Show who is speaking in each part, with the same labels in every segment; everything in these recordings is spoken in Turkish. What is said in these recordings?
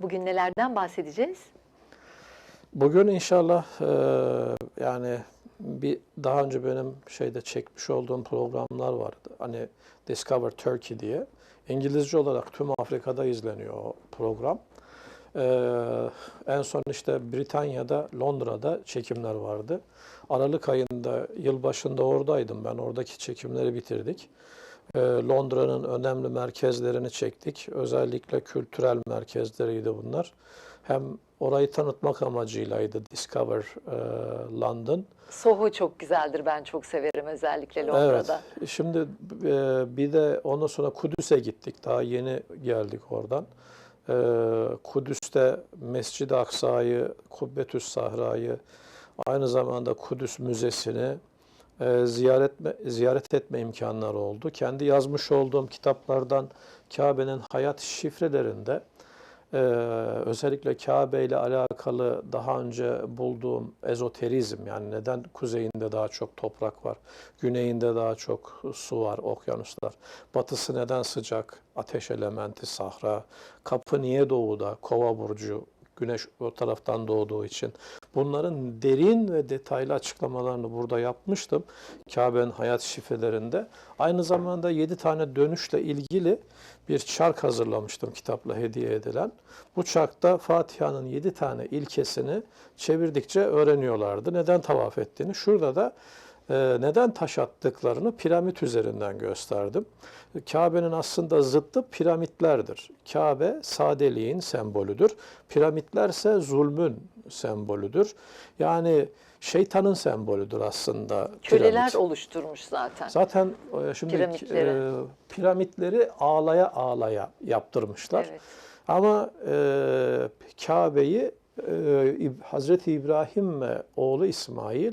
Speaker 1: Bugün nelerden bahsedeceğiz?
Speaker 2: Bugün inşallah e, yani bir daha önce benim şeyde çekmiş olduğum programlar vardı. Hani Discover Turkey diye. İngilizce olarak tüm Afrika'da izleniyor o program. E, en son işte Britanya'da, Londra'da çekimler vardı. Aralık ayında, yılbaşında oradaydım ben. Oradaki çekimleri bitirdik. E, Londra'nın önemli merkezlerini çektik. Özellikle kültürel merkezleriydi bunlar. Hem orayı tanıtmak amacıylaydı Discover e, London.
Speaker 1: Soho çok güzeldir. Ben çok severim özellikle Londra'da.
Speaker 2: Evet. Şimdi e, bir de ondan sonra Kudüs'e gittik. Daha yeni geldik oradan. E, Kudüs'te Mescid-i Aksa'yı, Kubbetüs Sahra'yı, aynı zamanda Kudüs Müzesi'ni e, ziyaret ziyaret etme imkanları oldu. Kendi yazmış olduğum kitaplardan Kabe'nin hayat şifrelerinde ee, özellikle Kabe ile alakalı daha önce bulduğum ezoterizm yani neden kuzeyinde daha çok toprak var, güneyinde daha çok su var, okyanuslar, batısı neden sıcak, ateş elementi, sahra, kapı niye doğuda, kova burcu, güneş o taraftan doğduğu için. Bunların derin ve detaylı açıklamalarını burada yapmıştım. Kabe'nin hayat şifrelerinde. Aynı zamanda 7 tane dönüşle ilgili bir çark hazırlamıştım kitapla hediye edilen. Bu çarkta Fatiha'nın 7 tane ilkesini çevirdikçe öğreniyorlardı. Neden tavaf ettiğini. Şurada da neden taş attıklarını piramit üzerinden gösterdim. Kabe'nin aslında zıttı piramitlerdir. Kabe sadeliğin sembolüdür. Piramitler ise zulmün sembolüdür. Yani şeytanın sembolüdür aslında.
Speaker 1: Köleler
Speaker 2: piramit.
Speaker 1: oluşturmuş zaten.
Speaker 2: Zaten e, şimdi
Speaker 1: Piramitleri.
Speaker 2: e, piramitleri ağlaya ağlaya yaptırmışlar.
Speaker 1: Evet.
Speaker 2: Ama e, Kabe'yi e, Hazreti İbrahim ve oğlu İsmail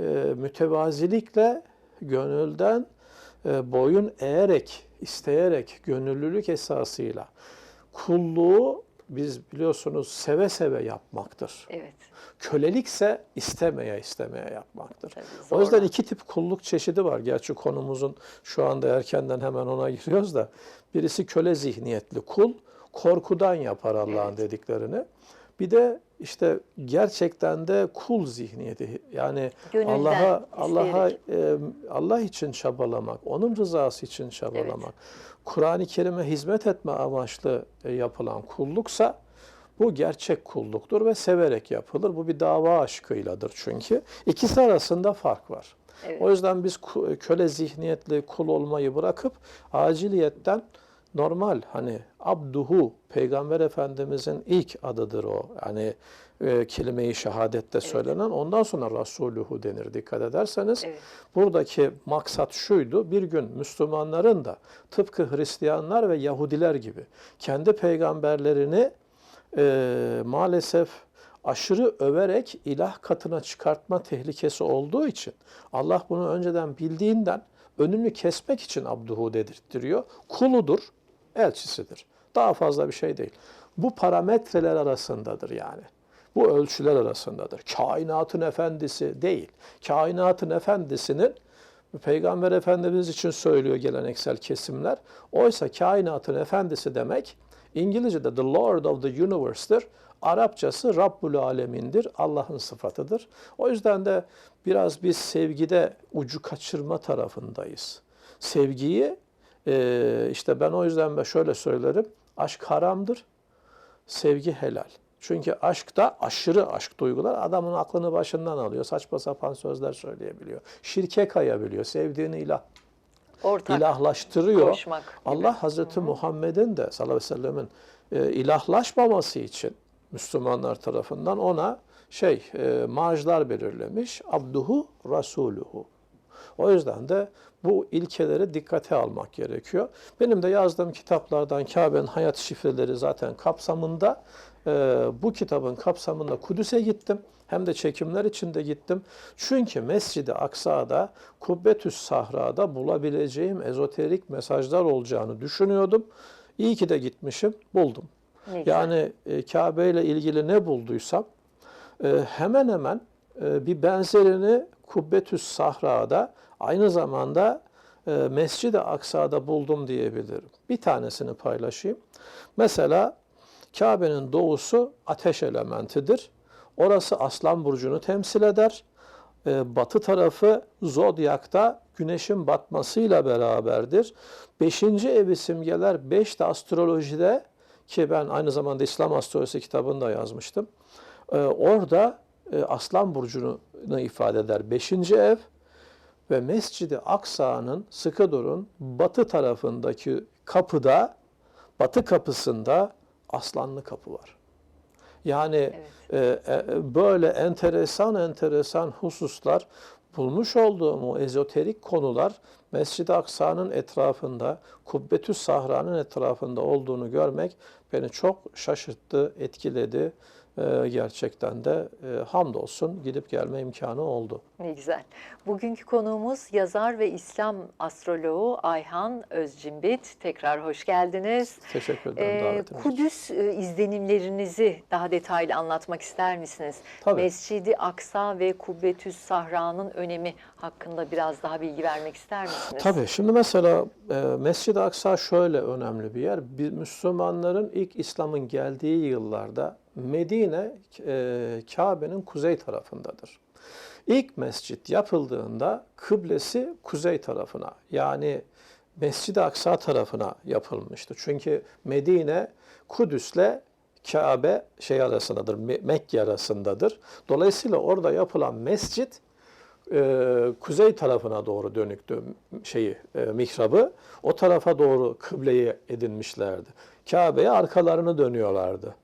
Speaker 2: e, mütevazilikle gönülden e, boyun eğerek, isteyerek, gönüllülük esasıyla kulluğu biz biliyorsunuz seve seve yapmaktır.
Speaker 1: Evet.
Speaker 2: Kölelikse istemeye istemeye yapmaktır.
Speaker 1: Tabii,
Speaker 2: O yüzden iki tip kulluk çeşidi var. Gerçi konumuzun şu anda erkenden hemen ona giriyoruz da. Birisi köle zihniyetli kul, korkudan yapar Allah'ın
Speaker 1: Evet.
Speaker 2: dediklerini. Bir de işte gerçekten de kul zihniyeti. Yani Allah'a Allah'a e, Allah için çabalamak, onun rızası için çabalamak. Kur'an-ı Kerim'e hizmet etme amaçlı e, yapılan kulluksa bu gerçek kulluktur ve severek yapılır. Bu bir dava aşkıyladır çünkü. İkisi arasında fark var.
Speaker 1: Evet.
Speaker 2: O yüzden biz köle zihniyetli kul olmayı bırakıp aciliyetten normal hani abduhu peygamber efendimizin ilk adıdır o. Yani e, kelime-i şehadette söylenen ondan sonra rasuluhu denir dikkat ederseniz.
Speaker 1: Evet.
Speaker 2: Buradaki maksat şuydu. Bir gün Müslümanların da tıpkı Hristiyanlar ve Yahudiler gibi kendi peygamberlerini e, maalesef aşırı överek ilah katına çıkartma tehlikesi olduğu için Allah bunu önceden bildiğinden önünü kesmek için abduhu dedirttiriyor. Kuludur, elçisidir. Daha fazla bir şey değil. Bu parametreler arasındadır yani. Bu ölçüler arasındadır. Kainatın efendisi değil. Kainatın efendisinin Peygamber Efendimiz için söylüyor geleneksel kesimler. Oysa kainatın efendisi demek İngilizce'de the Lord of the Universe'tir. Arapçası Rabbul Alemin'dir. Allah'ın sıfatıdır. O yüzden de biraz biz sevgide ucu kaçırma tarafındayız. Sevgiyi e, işte ben o yüzden ben şöyle söylerim. Aşk haramdır, sevgi helal. Çünkü aşkta aşırı aşk duygular adamın aklını başından alıyor. Saçma sapan sözler söyleyebiliyor. Şirke kayabiliyor. Sevdiğini ilah,
Speaker 1: Ortak
Speaker 2: ilahlaştırıyor.
Speaker 1: koşmak gibi.
Speaker 2: Allah Hazreti Muhammed'in de sallallahu aleyhi ve sellemin e, ilahlaşmaması için Müslümanlar tarafından ona şey e, marjlar belirlemiş. Abduhu Rasuluhu. O yüzden de bu ilkeleri dikkate almak gerekiyor. Benim de yazdığım kitaplardan Kabe'nin hayat şifreleri zaten kapsamında e, bu kitabın kapsamında Kudüs'e gittim. Hem de çekimler için de gittim. Çünkü Mescid-i Aksa'da, Kubbetüs Sahra'da bulabileceğim ezoterik mesajlar olacağını düşünüyordum. İyi ki de gitmişim, buldum.
Speaker 1: Ne.
Speaker 2: Yani e, Kabe ile ilgili ne bulduysam e, hemen hemen bir benzerini Kubbetüs Sahra'da aynı zamanda e, Mescid-i Aksa'da buldum diyebilirim. Bir tanesini paylaşayım. Mesela Kabe'nin doğusu ateş elementidir. Orası Aslan burcunu temsil eder. Ee, batı tarafı zodyakta güneşin batmasıyla beraberdir. Beşinci evi simgeler beş de astrolojide ki ben aynı zamanda İslam astrolojisi kitabını da yazmıştım. Ee, orada e, Aslan burcunu ifade eder. Beşinci ev ve Mescid-i Aksa'nın sıkı durun batı tarafındaki kapıda, batı kapısında aslanlı kapı var. Yani e, e, böyle enteresan enteresan hususlar bulmuş olduğum o ezoterik konular Mescid-i Aksa'nın etrafında, Kubbetü Sahra'nın etrafında olduğunu görmek beni çok şaşırttı, etkiledi. E, gerçekten de e, hamdolsun gidip gelme imkanı oldu.
Speaker 1: Ne güzel. Bugünkü konuğumuz yazar ve İslam astroloğu Ayhan Özcimbit. Tekrar hoş geldiniz.
Speaker 2: Teşekkür ederim
Speaker 1: Ee,
Speaker 2: davetiniz.
Speaker 1: Kudüs e, izlenimlerinizi daha detaylı anlatmak ister misiniz?
Speaker 2: Tabii.
Speaker 1: Mescidi Aksa ve Kubbetüs Sahra'nın önemi hakkında biraz daha bilgi vermek ister misiniz?
Speaker 2: Tabii. Şimdi mesela e, Mescid-i Aksa şöyle önemli bir yer. Bir Müslümanların ilk İslam'ın geldiği yıllarda Medine e, Kabe'nin kuzey tarafındadır. İlk mescit yapıldığında kıblesi kuzey tarafına yani Mescid-i Aksa tarafına yapılmıştı. Çünkü Medine Kudüs'le Kabe şey arasındadır, Me- Mekke arasındadır. Dolayısıyla orada yapılan mescit e, kuzey tarafına doğru dönüktü şeyi e, mihrabı. O tarafa doğru kıbleyi edinmişlerdi. Kabe'ye arkalarını dönüyorlardı.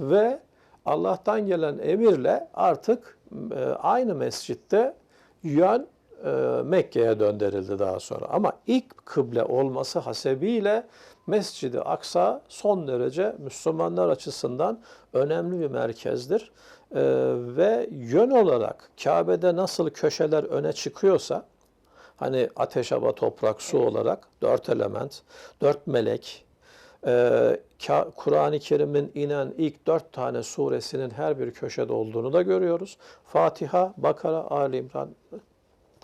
Speaker 2: Ve Allah'tan gelen emirle artık e, aynı mescitte yön e, Mekke'ye döndürüldü daha sonra. Ama ilk kıble olması hasebiyle Mescid-i Aksa son derece Müslümanlar açısından önemli bir merkezdir. E, ve yön olarak Kabe'de nasıl köşeler öne çıkıyorsa, hani ateş, hava, toprak, su olarak dört element, dört melek, ee, Kur'an-ı Kerim'in inen ilk dört tane suresinin her bir köşede olduğunu da görüyoruz. Fatiha, Bakara, Ali İmran,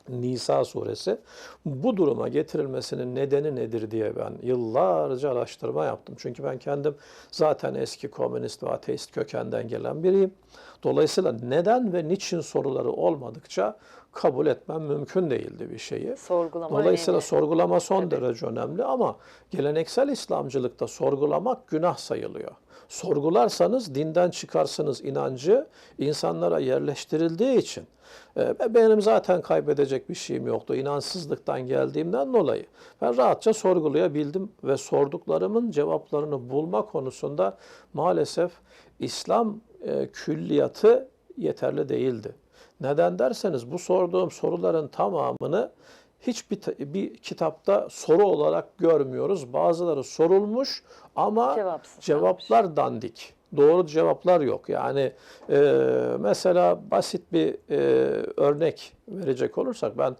Speaker 2: Nisa suresi. Bu duruma getirilmesinin nedeni nedir diye ben yıllarca araştırma yaptım. Çünkü ben kendim zaten eski komünist ve ateist kökenden gelen biriyim. Dolayısıyla neden ve niçin soruları olmadıkça kabul etmem mümkün değildi bir şeyi.
Speaker 1: Sorgulama
Speaker 2: Dolayısıyla
Speaker 1: önemli.
Speaker 2: sorgulama son
Speaker 1: Tabii.
Speaker 2: derece önemli ama geleneksel İslamcılıkta sorgulamak günah sayılıyor. Sorgularsanız dinden çıkarsınız inancı insanlara yerleştirildiği için. e, Benim zaten kaybedecek bir şeyim yoktu inançsızlıktan geldiğimden dolayı. Ben rahatça sorgulayabildim ve sorduklarımın cevaplarını bulma konusunda maalesef İslam e, külliyatı yeterli değildi. Neden derseniz bu sorduğum soruların tamamını hiçbir bir kitapta soru olarak görmüyoruz. Bazıları sorulmuş ama
Speaker 1: Cevapsız
Speaker 2: cevaplar dandik. Doğru cevaplar yok. Yani e, mesela basit bir e, örnek verecek olursak ben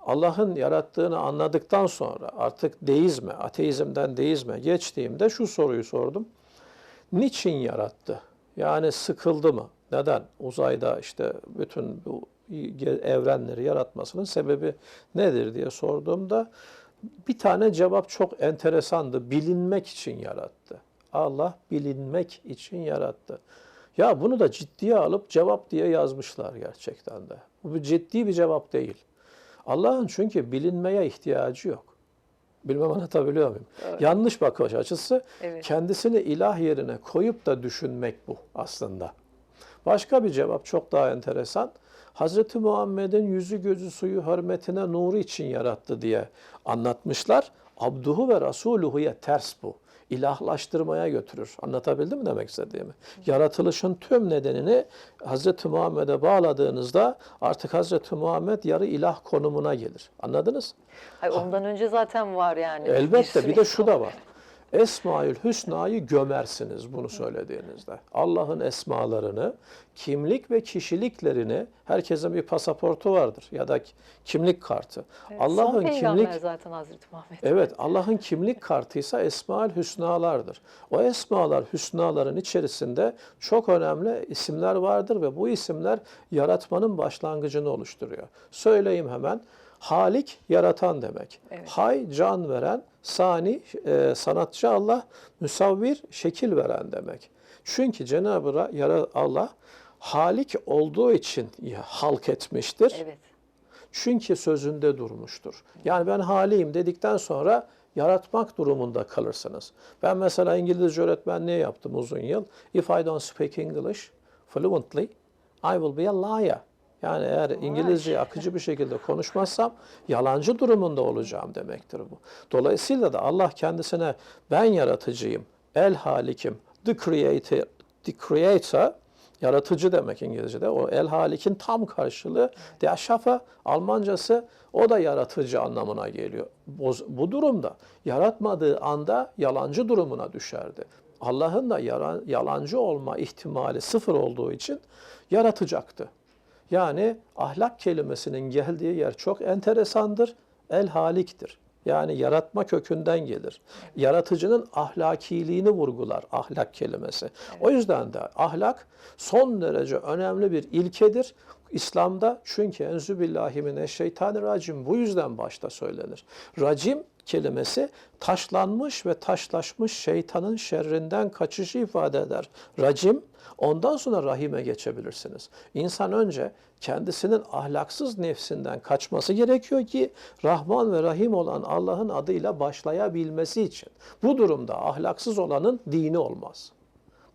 Speaker 2: Allah'ın yarattığını anladıktan sonra artık deizme, ateizmden deizme geçtiğimde şu soruyu sordum. Niçin yarattı? Yani sıkıldı mı? Neden? Uzayda işte bütün bu evrenleri yaratmasının sebebi nedir diye sorduğumda bir tane cevap çok enteresandı. Bilinmek için yarattı. Allah bilinmek için yarattı. Ya bunu da ciddiye alıp cevap diye yazmışlar gerçekten de. Bu ciddi bir cevap değil. Allah'ın çünkü bilinmeye ihtiyacı yok. Bilmem anlatabiliyor muyum? Yanlış bakış açısı
Speaker 1: Evet.
Speaker 2: kendisini ilah yerine koyup da düşünmek bu aslında. Başka bir cevap çok daha enteresan. Hz. Muhammed'in yüzü gözü suyu hürmetine nuru için yarattı diye anlatmışlar. Abduhu ve Rasuluhu'ya ters bu. İlahlaştırmaya götürür. Anlatabildim mi demek istediğimi? Yaratılışın tüm nedenini Hz. Muhammed'e bağladığınızda artık Hz. Muhammed yarı ilah konumuna gelir. Anladınız?
Speaker 1: Hayır, ondan önce zaten var yani.
Speaker 2: Elbette
Speaker 1: sürü
Speaker 2: bir de şu da var. Esmaül Hüsna'yı gömersiniz bunu söylediğinizde. Allah'ın esmalarını, kimlik ve kişiliklerini, herkesin bir pasaportu vardır ya da kimlik kartı.
Speaker 1: Evet,
Speaker 2: Allah'ın kimlik
Speaker 1: zaten Hazreti Muhammed.
Speaker 2: Evet, Allah'ın kimlik kartıysa Esmaül Hüsnalardır. O Esmalar Hüsnaların içerisinde çok önemli isimler vardır ve bu isimler yaratmanın başlangıcını oluşturuyor. Söyleyeyim hemen. Halik yaratan demek.
Speaker 1: Evet.
Speaker 2: Hay can veren, Sani, e, sanatçı Allah, müsavvir, şekil veren demek. Çünkü Cenab-ı Allah halik olduğu için halk etmiştir.
Speaker 1: Evet.
Speaker 2: Çünkü sözünde durmuştur. Yani ben haliyim dedikten sonra yaratmak durumunda kalırsınız. Ben mesela İngilizce öğretmenliği yaptım uzun yıl. If I don't speak English fluently, I will be a liar. Yani eğer İngilizceyi akıcı bir şekilde konuşmazsam yalancı durumunda olacağım demektir bu. Dolayısıyla da Allah kendisine ben yaratıcıyım, el halikim, the creator, the creator Yaratıcı demek İngilizce'de. O el halikin tam karşılığı der Schaffer Almancası o da yaratıcı anlamına geliyor. Bu, durumda yaratmadığı anda yalancı durumuna düşerdi. Allah'ın da yalancı olma ihtimali sıfır olduğu için yaratacaktı. Yani ahlak kelimesinin geldiği yer çok enteresandır. El haliktir. Yani yaratma kökünden gelir. Yaratıcının ahlakiliğini vurgular ahlak kelimesi. O yüzden de ahlak son derece önemli bir ilkedir. İslam'da çünkü enzü billahi mineşşeytanirracim bu yüzden başta söylenir. Racim kelimesi taşlanmış ve taşlaşmış şeytanın şerrinden kaçışı ifade eder. Racim ondan sonra rahime geçebilirsiniz. İnsan önce kendisinin ahlaksız nefsinden kaçması gerekiyor ki Rahman ve Rahim olan Allah'ın adıyla başlayabilmesi için. Bu durumda ahlaksız olanın dini olmaz.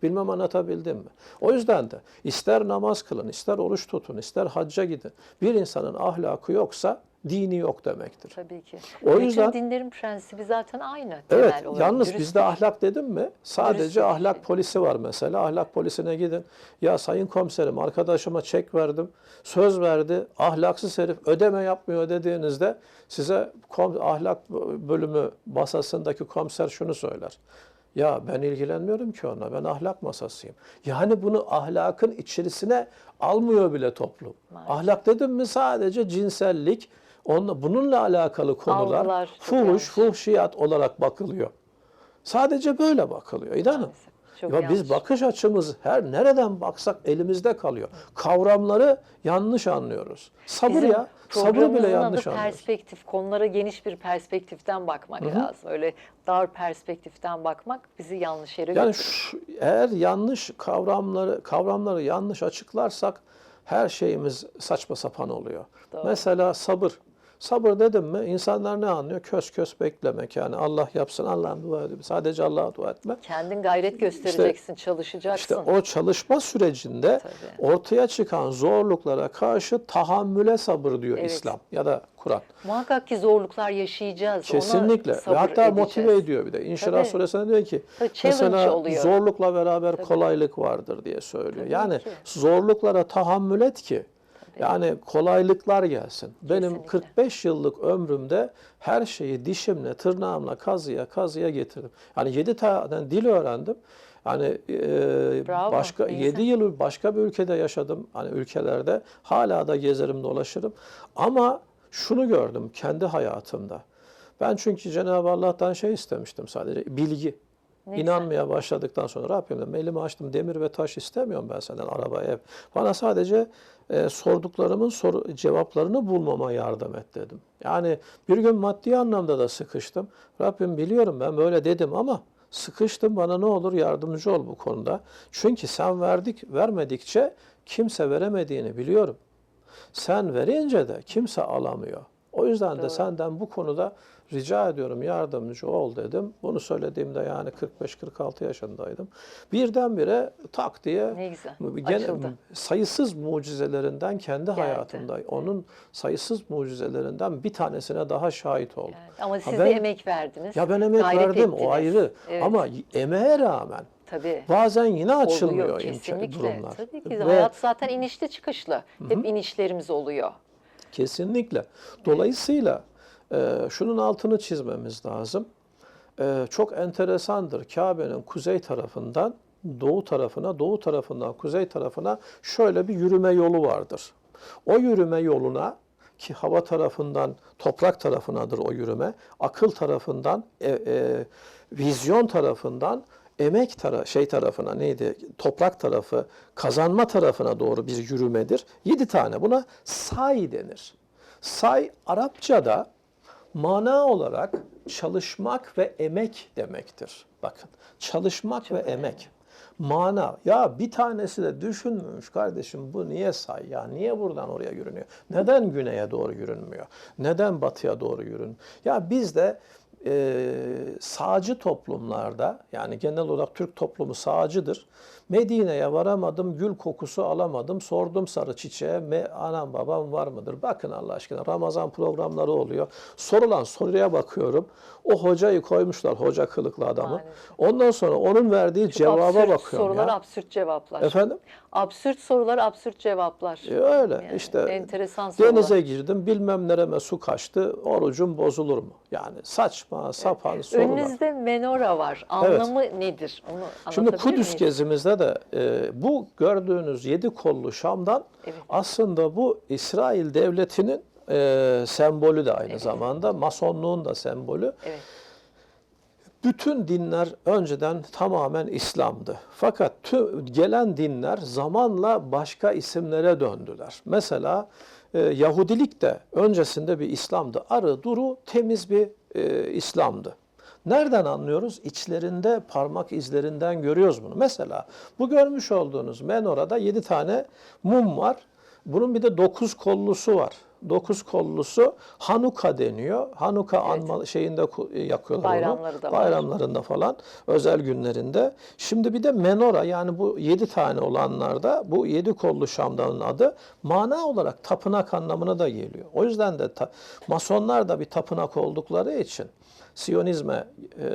Speaker 2: Bilmem anlatabildim mi? O yüzden de ister namaz kılın, ister oruç tutun, ister hacca gidin. Bir insanın ahlakı yoksa dini yok demektir.
Speaker 1: Tabii ki.
Speaker 2: O
Speaker 1: Bütün
Speaker 2: yüzden-
Speaker 1: dinlerin prensibi zaten aynı.
Speaker 2: Evet,
Speaker 1: olarak.
Speaker 2: yalnız
Speaker 1: Dürüstlük.
Speaker 2: bizde ahlak dedim mi? Sadece
Speaker 1: Dürüstlük.
Speaker 2: ahlak polisi var mesela. Ahlak polisine gidin. Ya sayın komiserim arkadaşıma çek verdim. Söz verdi. Ahlaksız herif ödeme yapmıyor dediğinizde size kom- ahlak bölümü masasındaki komiser şunu söyler. Ya ben ilgilenmiyorum ki onunla. Ben ahlak masasıyım. Yani bunu ahlakın içerisine almıyor bile toplum.
Speaker 1: Maalesef.
Speaker 2: Ahlak dedim mi sadece cinsellik, onunla, bununla alakalı konular
Speaker 1: Algılar
Speaker 2: fuhuş, fuhşiyat olarak bakılıyor. Sadece böyle bakılıyor.
Speaker 1: Maalesef. Çok
Speaker 2: Ya
Speaker 1: yanlış.
Speaker 2: biz bakış açımız her nereden baksak elimizde kalıyor. Kavramları yanlış anlıyoruz. Sabır
Speaker 1: Bizim
Speaker 2: ya. Sabrı bile yanlış anlıyoruz.
Speaker 1: perspektif. Konulara geniş bir perspektiften bakmak lazım. Öyle dar perspektiften bakmak bizi yanlış yere
Speaker 2: Yani
Speaker 1: götürür.
Speaker 2: şu, eğer yanlış kavramları kavramları yanlış açıklarsak her şeyimiz saçma sapan oluyor.
Speaker 1: Doğru.
Speaker 2: Mesela sabır. Sabır dedim mi insanlar ne anlıyor? Kös kös beklemek yani Allah yapsın Allah'ım dua edeyim. Sadece Allah'a dua etme.
Speaker 1: Kendin gayret göstereceksin, çalışacaksın.
Speaker 2: İşte o çalışma sürecinde
Speaker 1: Tabii.
Speaker 2: ortaya çıkan zorluklara karşı tahammüle sabır diyor
Speaker 1: Evet.
Speaker 2: İslam ya da Kur'an.
Speaker 1: Muhakkak ki zorluklar yaşayacağız. Ona
Speaker 2: Kesinlikle. Ve
Speaker 1: sabır
Speaker 2: hatta
Speaker 1: edeceğiz.
Speaker 2: motive ediyor bir de. İnşirah
Speaker 1: Tabii.
Speaker 2: suresinde diyor ki
Speaker 1: Tabii,
Speaker 2: mesela
Speaker 1: oluyor.
Speaker 2: zorlukla beraber kolaylık vardır diye söylüyor.
Speaker 1: Tabii
Speaker 2: yani
Speaker 1: ki.
Speaker 2: zorluklara tahammül et ki yani kolaylıklar gelsin. Benim
Speaker 1: Kesinlikle.
Speaker 2: 45 yıllık ömrümde her şeyi dişimle, tırnağımla kazıya kazıya getirdim. Yani 7 tane dil öğrendim. Yani e,
Speaker 1: Bravo,
Speaker 2: başka
Speaker 1: neyse.
Speaker 2: 7 yıl başka bir ülkede yaşadım. Hani ülkelerde hala da gezerim dolaşırım. Ama şunu gördüm kendi hayatımda. Ben çünkü Cenab-ı Allah'tan şey istemiştim sadece bilgi.
Speaker 1: Ne.
Speaker 2: İnanmaya başladıktan sonra Rabbimden elimi açtım demir ve taş istemiyorum ben senden araba ev. Bana sadece e, sorduklarımın soru cevaplarını bulmama yardım et dedim. Yani bir gün maddi anlamda da sıkıştım. Rabbim biliyorum ben böyle dedim ama sıkıştım bana ne olur yardımcı ol bu konuda. Çünkü sen verdik vermedikçe kimse veremediğini biliyorum. Sen verince de kimse alamıyor. O yüzden de
Speaker 1: Doğru.
Speaker 2: senden bu konuda rica ediyorum yardımcı ol dedim. Bunu söylediğimde yani 45-46 yaşındaydım. Birdenbire tak diye
Speaker 1: Ne güzel.
Speaker 2: gene
Speaker 1: Açıldı.
Speaker 2: sayısız mucizelerinden kendi
Speaker 1: Geldi.
Speaker 2: hayatımda onun sayısız mucizelerinden bir tanesine daha şahit oldum.
Speaker 1: Yani Ama siz
Speaker 2: ben-
Speaker 1: de emek verdiniz.
Speaker 2: Ya ben emek
Speaker 1: gayret
Speaker 2: verdim
Speaker 1: ettiniz.
Speaker 2: o ayrı
Speaker 1: Evet,
Speaker 2: ama emeğe rağmen
Speaker 1: tabii.
Speaker 2: bazen yine açılmıyor
Speaker 1: Oluyor kesinlikle.
Speaker 2: durumlar.
Speaker 1: Tabii ki
Speaker 2: Ve-
Speaker 1: hayat zaten inişli çıkışlı. Hep inişlerimiz oluyor.
Speaker 2: Kesinlikle. Dolayısıyla e, şunun altını çizmemiz lazım. E, çok enteresandır. Kabe'nin kuzey tarafından doğu tarafına, doğu tarafından kuzey tarafına şöyle bir yürüme yolu vardır. O yürüme yoluna ki hava tarafından toprak tarafınadır o yürüme, akıl tarafından, e, e, vizyon tarafından emek tara şey tarafına neydi? Toprak tarafı, kazanma tarafına doğru bir yürümedir. Yedi tane buna say denir. Say Arapçada mana olarak çalışmak ve emek demektir. Bakın çalışmak ve emek. Mana. Ya bir tanesi de düşünmüş kardeşim bu niye say ya? Niye buradan oraya yürünüyor? Neden güneye doğru yürünmüyor? Neden batıya doğru yürün? Ya biz de e, sağcı toplumlarda yani genel olarak Türk toplumu sağcıdır. Medine'ye varamadım, gül kokusu alamadım. Sordum sarı çiçeğe, me, anam babam var mıdır? Bakın Allah aşkına Ramazan programları oluyor. Sorulan soruya bakıyorum. O hocayı koymuşlar, hoca kılıklı adamı.
Speaker 1: Maalesef.
Speaker 2: Ondan sonra onun verdiği
Speaker 1: Çok
Speaker 2: cevaba
Speaker 1: absürt
Speaker 2: bakıyorum
Speaker 1: sorular,
Speaker 2: ya.
Speaker 1: absürt cevaplar.
Speaker 2: Efendim?
Speaker 1: Absürt sorular, absürt cevaplar.
Speaker 2: E, öyle
Speaker 1: Yani
Speaker 2: işte.
Speaker 1: enteresan sorular.
Speaker 2: Denize girdim, bilmem nereme su kaçtı, orucum bozulur mu? Yani saçma, sapan sorular.
Speaker 1: Önünüzde menora var. Anlamı nedir? Onu
Speaker 2: Şimdi Kudüs
Speaker 1: miyiz?
Speaker 2: gezimizde de e, bu gördüğünüz yedi kollu Şam'dan
Speaker 1: Evet.
Speaker 2: aslında bu İsrail devletinin e, sembolü de aynı zamanda. Masonluğun da sembolü.
Speaker 1: Evet.
Speaker 2: Bütün dinler önceden tamamen İslam'dı. Fakat tüm gelen dinler zamanla başka isimlere döndüler. Mesela e, Yahudilik de öncesinde bir İslam'dı. Arı duru temiz bir e, İslam'dı. Nereden anlıyoruz? İçlerinde parmak izlerinden görüyoruz bunu. Mesela bu görmüş olduğunuz menorada yedi tane mum var. Bunun bir de dokuz kollusu var. Dokuz kollusu Hanuka deniyor. Hanuka anma şeyinde ku- yakıyorlar
Speaker 1: Bayramları
Speaker 2: onu.
Speaker 1: da var.
Speaker 2: Bayramlarında falan, özel günlerinde. Şimdi bir de menora yani bu yedi tane olanlarda bu yedi kollu şamdanın adı mana olarak tapınak anlamına da geliyor. O yüzden de masonlar da bir tapınak oldukları için Siyonizme, e,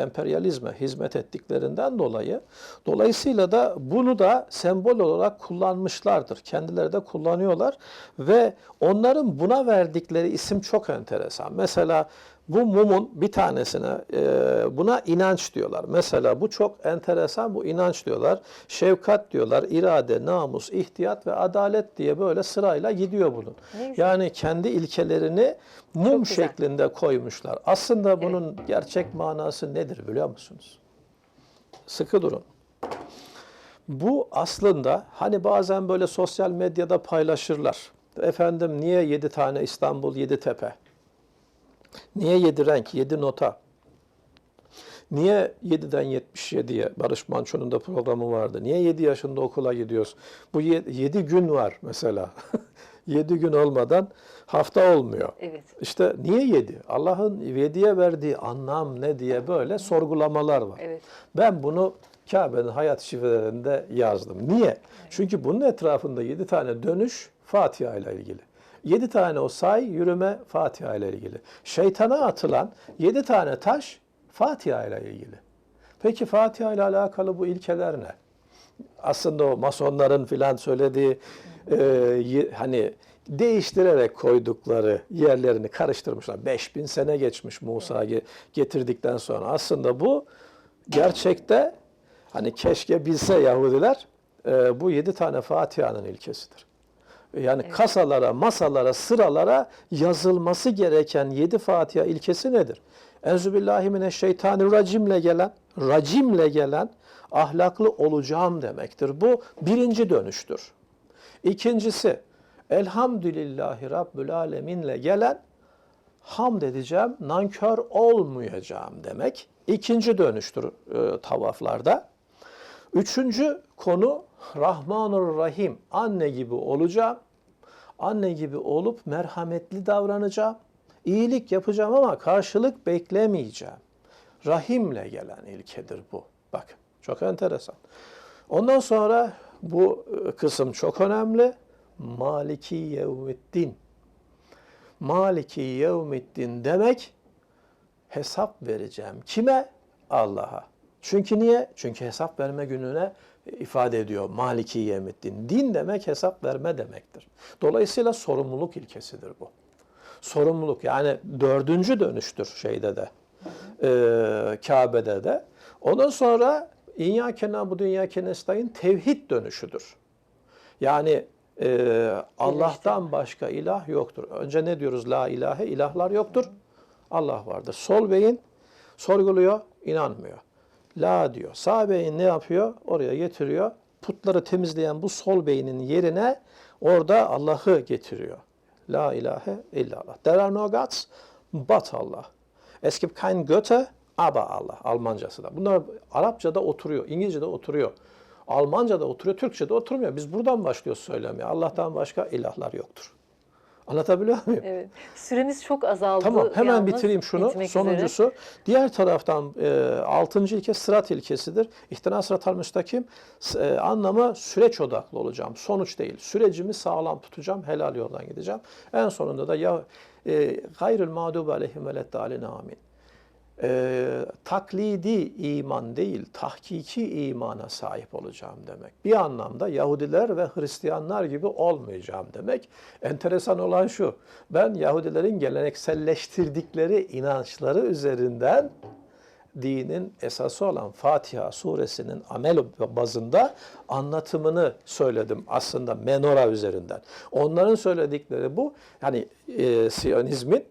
Speaker 2: emperyalizme hizmet ettiklerinden dolayı dolayısıyla da bunu da sembol olarak kullanmışlardır. Kendileri de kullanıyorlar ve onların buna verdikleri isim çok enteresan. Mesela bu mumun bir tanesine e, buna inanç diyorlar. Mesela bu çok enteresan bu inanç diyorlar. Şefkat diyorlar, irade, namus, ihtiyat ve adalet diye böyle sırayla gidiyor bunun. Yani kendi ilkelerini mum şeklinde koymuşlar. Aslında bunun gerçek manası nedir biliyor musunuz? Sıkı durun. Bu aslında hani bazen böyle sosyal medyada paylaşırlar. Efendim niye yedi tane İstanbul, yedi tepe? Niye yedi renk, yedi nota? Niye 7'den 77'ye Barış Manço'nun da programı vardı. Niye 7 yaşında okula gidiyoruz? Bu 7 gün var mesela. 7 gün olmadan hafta olmuyor.
Speaker 1: Evet.
Speaker 2: İşte niye 7? Allah'ın 7'ye verdiği anlam ne diye böyle sorgulamalar var.
Speaker 1: Evet.
Speaker 2: Ben bunu Kabe'nin hayat şifrelerinde yazdım. Niye? Çünkü bunun etrafında 7 tane dönüş Fatiha ile ilgili. 7 tane o say, yürüme Fatiha ile ilgili. Şeytana atılan 7 tane taş Fatiha ile ilgili. Peki Fatiha ile alakalı bu ilkeler ne? Aslında o masonların filan söylediği e, hani değiştirerek koydukları yerlerini karıştırmışlar. 5000 sene geçmiş Musa ge- getirdikten sonra. Aslında bu gerçekte hani keşke bilse Yahudiler e, bu yedi tane Fatiha'nın ilkesidir. Yani kasalara, masalara, sıralara yazılması gereken yedi Fatiha ilkesi nedir? Enzübillahimineşşeytanirracimle gelen, racimle gelen ahlaklı olacağım demektir. Bu birinci dönüştür. İkincisi, Elhamdülillahi Rabbül Aleminle gelen hamd edeceğim, nankör olmayacağım demek. İkinci dönüştür e, tavaflarda. Üçüncü konu Rahmanur Rahim. Anne gibi olacağım. Anne gibi olup merhametli davranacağım. İyilik yapacağım ama karşılık beklemeyeceğim. Rahimle gelen ilkedir bu. Bakın çok enteresan. Ondan sonra bu e, kısım çok önemli. Maliki yevmiddin. Maliki yevmiddin demek hesap vereceğim. Kime? Allah'a. Çünkü niye? Çünkü hesap verme gününe ifade ediyor. Maliki yevmiddin. Din demek hesap verme demektir. Dolayısıyla sorumluluk ilkesidir bu. Sorumluluk yani dördüncü dönüştür şeyde de. e, Kabe'de de. Ondan sonra İyyâke nâbudu İyyâke nestaîn tevhid dönüşüdür. Yani e, Allah'tan başka ilah yoktur. Önce ne diyoruz? La ilahe, ilahlar yoktur. Allah vardır. Sol beyin sorguluyor, inanmıyor. La diyor. Sağ beyin ne yapıyor? Oraya getiriyor. Putları temizleyen bu sol beynin yerine orada Allah'ı getiriyor. La ilahe illallah. There are no gods but Allah. Es gibt kein Götter, aber Allah. Almancası da. Bunlar Arapçada oturuyor, İngilizce'de oturuyor. Almanca'da oturuyor, Türkçe'de oturmuyor. Biz buradan başlıyoruz söylemeye. Allah'tan başka ilahlar yoktur. Anlatabiliyor muyum?
Speaker 1: Evet. Süremiz çok azaldı.
Speaker 2: Tamam hemen
Speaker 1: yalnız.
Speaker 2: bitireyim şunu.
Speaker 1: Bitmek üzere.
Speaker 2: Sonuncusu diğer taraftan e, altıncı ilke sırat ilkesidir. İhtina sıratal müstakim e, anlamı süreç odaklı olacağım. Sonuç değil. Sürecimi sağlam tutacağım. Helal yoldan gideceğim. En sonunda da ya e, gayrül mağdubi aleyhim veleddâlin amin. E, taklidi iman değil, tahkiki imana sahip olacağım demek. Bir anlamda Yahudiler ve Hristiyanlar gibi olmayacağım demek. Enteresan olan şu, ben Yahudilerin gelenekselleştirdikleri inançları üzerinden dinin esası olan Fatiha suresinin amel bazında anlatımını söyledim aslında menora üzerinden. Onların söyledikleri bu. Yani e, Siyonizmin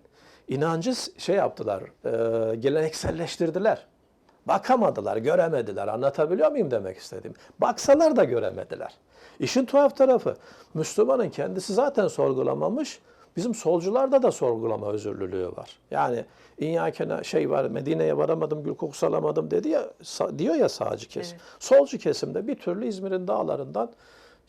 Speaker 2: inancı şey yaptılar, e, gelenekselleştirdiler. Bakamadılar, göremediler. Anlatabiliyor muyum demek istediğim? Baksalar da göremediler. İşin tuhaf tarafı, Müslümanın kendisi zaten sorgulamamış, bizim solcularda da sorgulama özürlülüğü var. Yani İnyakene şey var, Medine'ye varamadım, gül kokusu alamadım dedi ya, diyor ya sağcı kesim. Solcu kesimde bir türlü İzmir'in dağlarından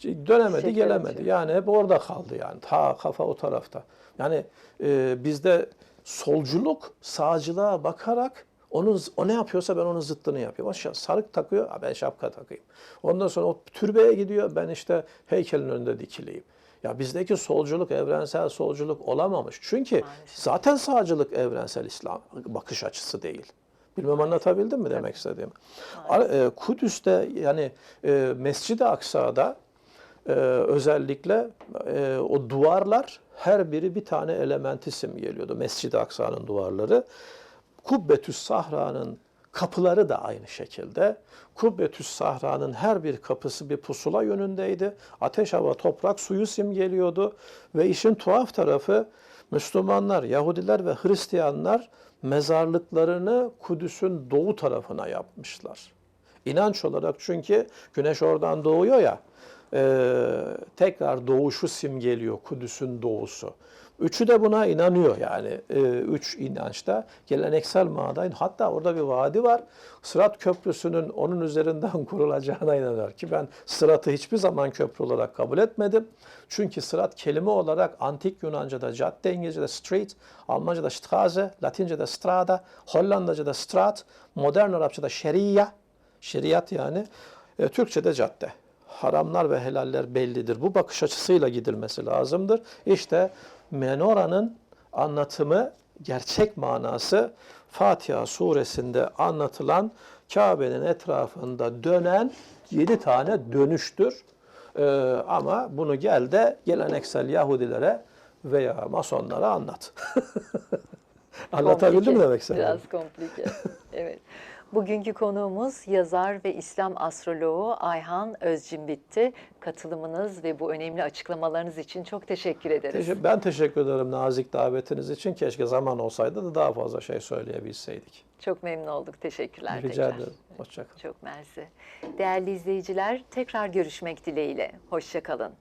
Speaker 2: dönemedi,
Speaker 1: Şeker
Speaker 2: gelemedi. Yani hep orada kaldı yani. Ta kafa o tarafta. Yani e, bizde solculuk sağcılığa bakarak onun o ne yapıyorsa ben onun zıttını yapıyorum. Şa- sarık takıyor, ben şapka takayım. Ondan sonra o türbeye gidiyor, ben işte heykelin önünde dikileyim. Ya bizdeki solculuk evrensel solculuk olamamış. Çünkü zaten sağcılık evrensel İslam bakış açısı değil. Bilmem anlatabildim mi demek istediğimi? E, Kudüs'te yani e, Mescid-i Aksa'da ee, özellikle e, o duvarlar her biri bir tane elementi simgeliyordu. Mescid-i Aksa'nın duvarları. Kubbetüs Sahra'nın kapıları da aynı şekilde. Kubbetüs Sahra'nın her bir kapısı bir pusula yönündeydi. Ateş, hava, toprak, suyu simgeliyordu. Ve işin tuhaf tarafı Müslümanlar, Yahudiler ve Hristiyanlar mezarlıklarını Kudüs'ün doğu tarafına yapmışlar. İnanç olarak çünkü güneş oradan doğuyor ya, e, tekrar doğuşu simgeliyor Kudüs'ün doğusu. Üçü de buna inanıyor yani. E, üç inançta geleneksel manada. Hatta orada bir vadi var. Sırat Köprüsü'nün onun üzerinden kurulacağına inanıyor ki ben sıratı hiçbir zaman köprü olarak kabul etmedim. Çünkü sırat kelime olarak antik Yunanca'da cadde, İngilizce'de street, Almanca'da Straße, Latince'de strada, Hollandaca'da strat, modern Arapça'da şeria, şeriat yani, e, Türkçe'de cadde haramlar ve helaller bellidir. Bu bakış açısıyla gidilmesi lazımdır. İşte menora'nın anlatımı, gerçek manası Fatiha suresinde anlatılan Kabe'nin etrafında dönen yedi tane dönüştür. Ee, ama bunu gel de geleneksel Yahudilere veya Masonlara anlat. Anlatabildim mi demek istediğimi?
Speaker 1: Biraz komplike. evet. Bugünkü konuğumuz yazar ve İslam astroloğu Ayhan Özcimbit'ti. Katılımınız ve bu önemli açıklamalarınız için çok teşekkür ederiz.
Speaker 2: Teşekkür- Ben teşekkür ederim nazik davetiniz için. Keşke zaman olsaydı da daha fazla şey söyleyebilseydik.
Speaker 1: Çok memnun olduk. Teşekkürler
Speaker 2: Rica
Speaker 1: tekrar.
Speaker 2: ederim. Hoşçakalın.
Speaker 1: Çok mersi. Değerli izleyiciler tekrar görüşmek dileğiyle. Hoşçakalın.